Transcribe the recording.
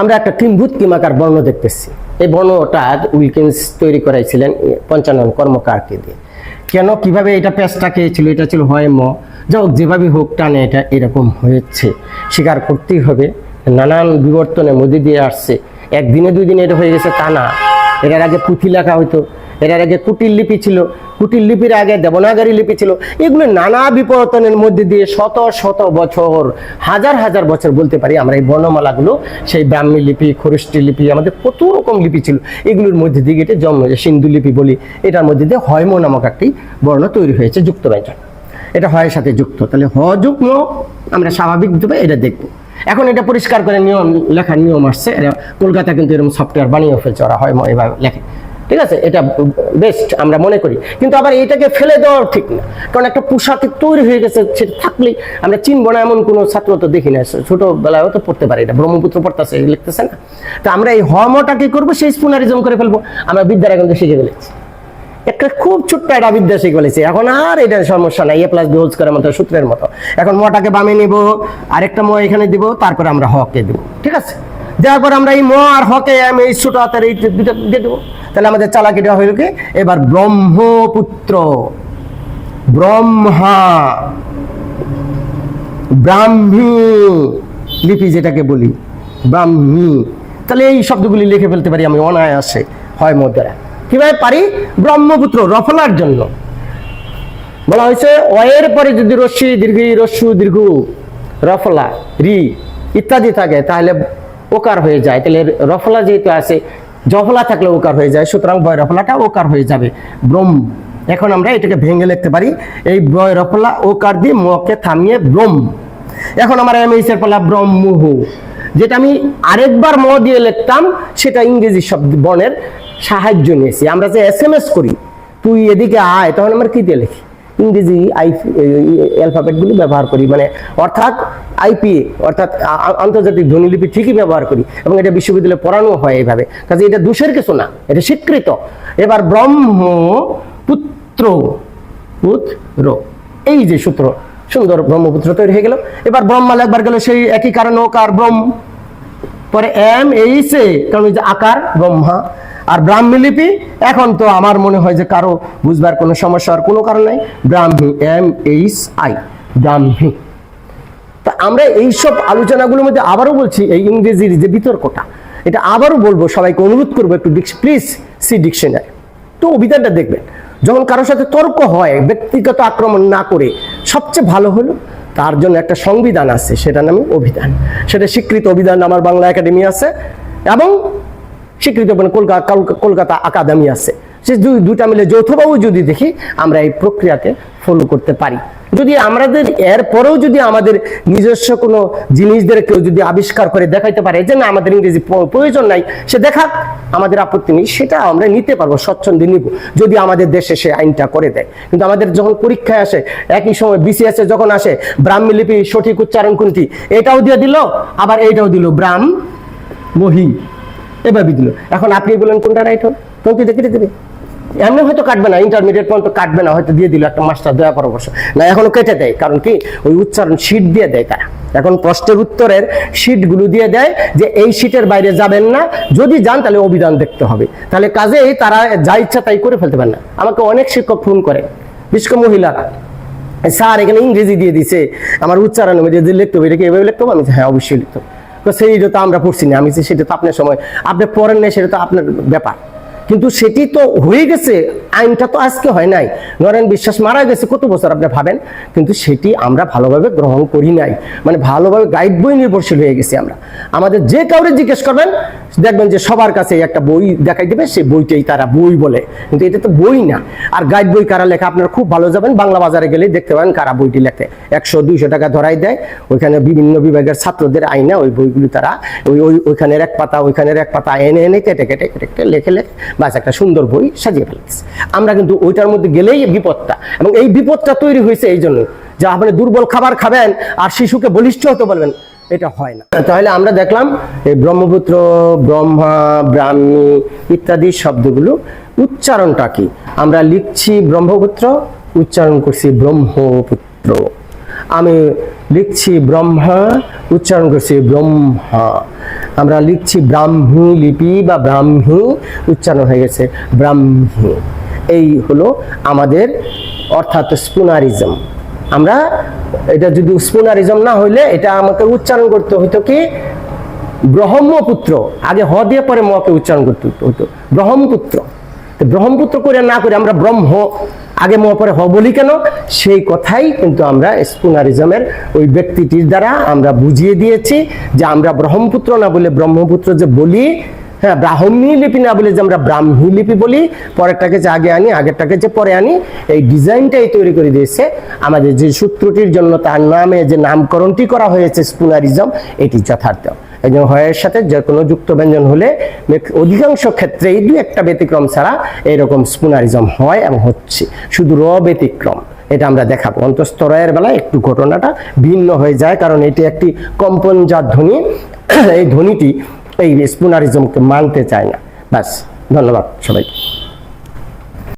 আমরা একটা কিম্ভূত কিমাকার বর্ণ দেখতেছি। এই বর্ণটা উইলকিন্স তৈরি করাইছিলেন পঞ্চানন কর্মকারকে দিয়ে। কেন, কীভাবে এটা পেঁচটা খেয়েছিল, এটা ছিল হয় ম। যা হোক যেভাবে হোক টানে এটা এরকম হয়েছে। স্বীকার করতেই হবে, নানান বিবর্তনে মধ্যে দিয়ে আসছে। একদিনে দুই দিনে এটা হয়ে গেছে তা না। এটার আগে পুঁথি লেখা হতো এটার আগে কুটির লিপি ছিল, কুটির লিপির আগে দেবনাগরী লিপি ছিল, এগুলো নানা বিপর্তনের মধ্যে দিয়ে শত শত বছর, হাজার হাজার বছর বলতে পারি আমরা এই বর্ণমালাগুলো, সেই ব্রাহ্মী লিপি খরিষ্টি লিপি, আমাদের কত রকম লিপি ছিল। এগুলোর মধ্যে দিয়ে এটা জন্ম সিন্ধু লিপি বলি, এটার মধ্যে দিয়ে হয়ম নামক একটি বর্ণ তৈরি হয়েছে যুক্ত ব্যঞ্জন এটা হয়ের সাথে যুক্ত, তাহলে হ যুগ্ম আমরা স্বাভাবিকভাবে এটা দেখব। এখন এটা পরিষ্কার করে নিয়ম, লেখার নিয়ম আসছে, এটা কলকাতা কিন্তু এরকম সফটওয়্যার বানিয়ে ফেলছে, ওরা হয় এভাবে লেখে। ঠিক আছে? এটা বেস্ট আমরা মনে করি। কিন্তু আবার এটাকে ফেলে দেওয়া ঠিক না। কারণ একটা পোশাকে তৈরি হয়ে গেছে, সেটা থাকলেই আমরা চিনব না, এমন কোনো ছাত্র তো দেখি না। ছোটবেলায়ও তো পড়তে পারি এটা, ব্রহ্মপুত্র পড়তেছে লিখতেছে না। তো আমরা এই হমটা কি করব? সেই স্পুনারিজম করে ফেলব। আমরা বিদ্যারা কিন্তু শিখে ফেলেছি। একটা খুব ছোট্ট একটা বিদ্যা শিখে ফেলেছি। এখন আর এটা সমস্যা নাই এ প্লাস বি হোল স্কোয়ারের মতো সূত্রের মতো। এখন মটাকে বামে নিব, আরেকটা ম এখানে দিব, তারপরে আমরা হকে দিব। ঠিক আছে? দেওয়ার পর আমরা এই ম আর হকে, আমি এই ছোট হাতের এই দিয়ে দেবো। তাহলে আমাদের চালাকিটা হইল কি? এবার ব্রহ্মপুত্র। ব্রহ্মা। ব্রাহ্মী লিপি যেটাকে বলি। ব্রাহ্মী। তাহলে এই শব্দগুলি লিখে ফেলতে পারি আমি অনায়াসে। হয় মধ্যে কীভাবে পারি? ব্রহ্মপুত্র রফলার জন্য। বলা হয়েছে, অয়ের পরে যদি রশ্মি দীর্ঘ রস্যু দীর্ঘ, রফলা, রি ইত্যাদি থাকে, তাহলে ওকার হয়ে যায়। তাহলে রফলা যেহেতু আছে, জফলা থাকলে ওকার হয়ে যায়, সুতরাং বয় রফলাটা ওকার হয়ে যাবে। ব্রহ্ম, এখন আমরা এটাকে ভেঙে লিখতে পারি। এই বয় রফলা ওকার দিয়ে মকে থামিয়ে ব্রহ্ম। এখন আমার এম এর পালা ব্রহ্মুহ, যেটা আমি আরেকবার ম দিয়ে লিখতাম, সেটা ইংরেজি শব্দ বর্ণের সাহায্য নিয়েছি। আমরা যে এস এম এস করি, তুই এদিকে আয়, তখন আমরা কী দিয়ে লিখি? ইংরেজি আই অ্যালফাবেটগুলি ব্যবহার করি। মানে অর্থাৎ আইপি অর্থাৎ আন্তর্জাতিক ধ্বনিলিপি ঠিকই ব্যবহার করি এবং এটা বিশ্ববিদ্যালয়ে পড়ানো হয় এইভাবে। কাজে এটা দোষের কিছু না, এটা স্বীকৃত। এবার ব্রহ্ম পুত্র পুত্র এই যে সূত্র, সুন্দর ব্রহ্মপুত্র তৈরি হয়ে গেল। এবার ব্রহ্মা একবার গেল সেই একই কারণ, ওকার ব্রহ্ম, পরে এম, এইচ, এ, কারণ যে আকার, ব্রহ্মা। আর ব্রাহ্মী লিপি, এখন তো আমার মনে হয় যে কারও বুঝবার কোনো সমস্যার কোনো কারণ নাই। Brahmi M H I, Brahmi. তা আমরা এইসব আলোচনাগুলোর মধ্যে আবারও বলছি, এই ইংরেজির যে বিতর্কটা, এটা আবারও বলব, সবাইকে অনুরোধ করব একটু প্লিজ সি ডিকশনারি। তো অভিধানটা দেখবেন, যখন কারোর সাথে তর্ক হয়, ব্যক্তিগত আক্রমণ না করে, সবচেয়ে ভালো হলো তার জন্য একটা সংবিধান আছে, সেটার নামে অভিধান। সেটা স্বীকৃত অভিধান আমার বাংলা একাডেমি আছে, এবং স্বীকৃত মানে কলকাতা কলকাতা আকাদেমি আছে। সে দুই দুটা মিলে যৌথভাবে যদি দেখি, আমরা এই প্রক্রিয়াকে ফলো করতে পারি। যদি আমাদের এর পরেও যদি আমাদের নিজস্ব কোনো জিনিসদের কেউ যদি আবিষ্কার করে দেখাইতে পারে যে না আমাদের ইংরেজি প্রয়োজন নাই, সে দেখাক, আমাদের আপত্তি নেই, সেটা আমরা নিতে পারব, স্বচ্ছন্দে নিব, যদি আমাদের দেশে সে আইনটা করে দেয়। কিন্তু আমাদের যখন পরীক্ষায় আসে, একই সময় বিসিএস এ যখন আসে, ব্রাহ্মী লিপি সঠিক উচ্চারণ কোনটি? এটাও দিয়ে দিল, আবার এইটাও দিল ব্রাহ্ম। মহি এভাবে দিল। এখন আপনি বলেন কোনটা রাইট হল তখন কি দেখে দেবে এমনি হয়তো কাটবে না ইন্টারমিডিয়েট পর্যন্ত কাটবে না, হয়তো দিয়ে দিল একটা মাস্টার দেওয়া পরামর্শ। না, এখনও কেটে দেয়, কারণ কি? ওই উচ্চারণ শীট দিয়ে দেয় তারা। এখন প্রশ্নের উত্তরের শীটগুলো দিয়ে দেয় যে এই শীটের বাইরে যাবেন না, যদি যান তাহলে অভিধান দেখতে হবে। তাহলে কাজেই তারা যা ইচ্ছা তাই করে ফেলতে পারে না। আমাকে অনেক শিক্ষক ফোন করে, বিশেষ করে মহিলারা। স্যার, এখানে ইংরেজি দিয়ে দিছে। আমার উচ্চারণ যে লিখতে হবে এটাকে এভাবে লিখতে হবে? আমি হ্যাঁ অবশ্যই লিখতে হবে। সেইটা তো আমরা পড়ছি না। আমি সেটা তো আপনার সময় আপনি পড়েন না সেটা তো আপনার ব্যাপার। কিন্তু সেটি তো হয়ে গেছে, আইনটা তো আজকে হয় নাই। নরেন বিশ্বাস মারা গেছে, কত বছর আপনি ভাবেন? কিন্তু সেটি আমরা ভালোভাবে গ্রহণ করি নাই। মানে ভালোভাবে গাইড বই নির্ভরশীল হয়ে গেছি আমরা। আমাদের যে কাউরে জিজ্ঞেস করবেন, দেখবেন যে সবার কাছে একটা বই দেখাই দেবে, সেই বইটাই তারা বই বলে। কিন্তু এটা তো বই না। আর গাইড বই কারা লেখা, আপনারা খুব ভালো যাবেন। বাংলা বাজারে গেলেই দেখতে পাবেন কারা বইটি লেখে। একশো, দুইশো টাকা ধরাই দেয়। ওইখানে বিভিন্ন বিভাগের ছাত্রদের আইনা ওই বইগুলি তারা ওই ওই, ওইখানের এক পাতা, ওইখানের এক পাতা, এনে এনে, কেটে কেটে কেটে কেটে, লেখে লেখে। বাস একটা সুন্দর বই সাজিয়ে ফেলতেছে আমরা কিন্তু ওইটার মধ্যে গেলেই বিপদটা এবং এই বিপদটা তৈরি হয়েছে এই জন্য। যে আপনি দুর্বল খাবার খাবেন আর শিশুকে বলিষ্ঠ হতে বলবেন, এটা হয় না। তাহলে আমরা দেখলাম এই ব্রহ্মপুত্র, ব্রহ্মা, ব্রাহ্মী ইত্যাদি শব্দগুলো উচ্চারণটা কি? আমরা লিখছি ব্রহ্মপুত্র, উচ্চারণ করছি ব্রহ্মপুত্র। আমি লিখছি ব্রহ্মা, উচ্চারণ করছি ব্রহ্মা। আমরা লিখছি ব্রাহ্মী লিপি বা ব্রাহ্মী উচ্চারণ হয়ে গেছে। ব্রাহ্মী। এই হলো আমাদের অর্থাৎ স্পুনারিজম। আমরা এটা যদি স্পুনারিজম না হইলে এটা আমাকে উচ্চারণ করতে হতো কি? ব্রহ্মপুত্র। আগে হ দিয়ে পরে মকে উচ্চারণ করতে হতো ব্রহ্মপুত্র। ব্রহ্মপুত্র করে না করে আমরা ব্রহ্ম, আগে মহাপরে হ বলি কেন? সেই কথাই কিন্তু আমরা স্পুনারিজমের ওই ব্যক্তিটির দ্বারা আমরা বুঝিয়ে দিয়েছি যে আমরা ব্রহ্মপুত্র না বলে ব্রহ্মপুত্র যে বলি হ্যাঁ ব্রাহ্মী লিপি না বলে যে আমরা ব্রাহ্মী লিপি বলি, পরেরটাকে যে আগে আনি, আগেরটাকে যে পরে আনি, এই ডিজাইনটাই তৈরি করে দিয়েছে। আমাদের যে সূত্রটির জন্য তার নামে যে নামকরণটি করা হয়েছে, স্পুনারিজম, এটি যথার্থ। এই জন্য হয়ের সাথে যে কোনো যুক্ত ব্যঞ্জন হলে অধিকাংশ ক্ষেত্রেই দু একটা ব্যতিক্রম ছাড়া এরকম স্পুনারিজম হয় এবং হচ্ছে। শুধু র ব্যতিক্রম, এটা আমরা দেখাবো। অন্তস্তরয়ের বেলায় একটু ঘটনাটা ভিন্ন হয়ে যায়, কারণ এটি একটি কম্পনজাত ধ্বনি। এই ধ্বনিটি এই স্পুনারিজমকে মানতে চায় না। ব্যাস ধন্যবাদ সবাইকে।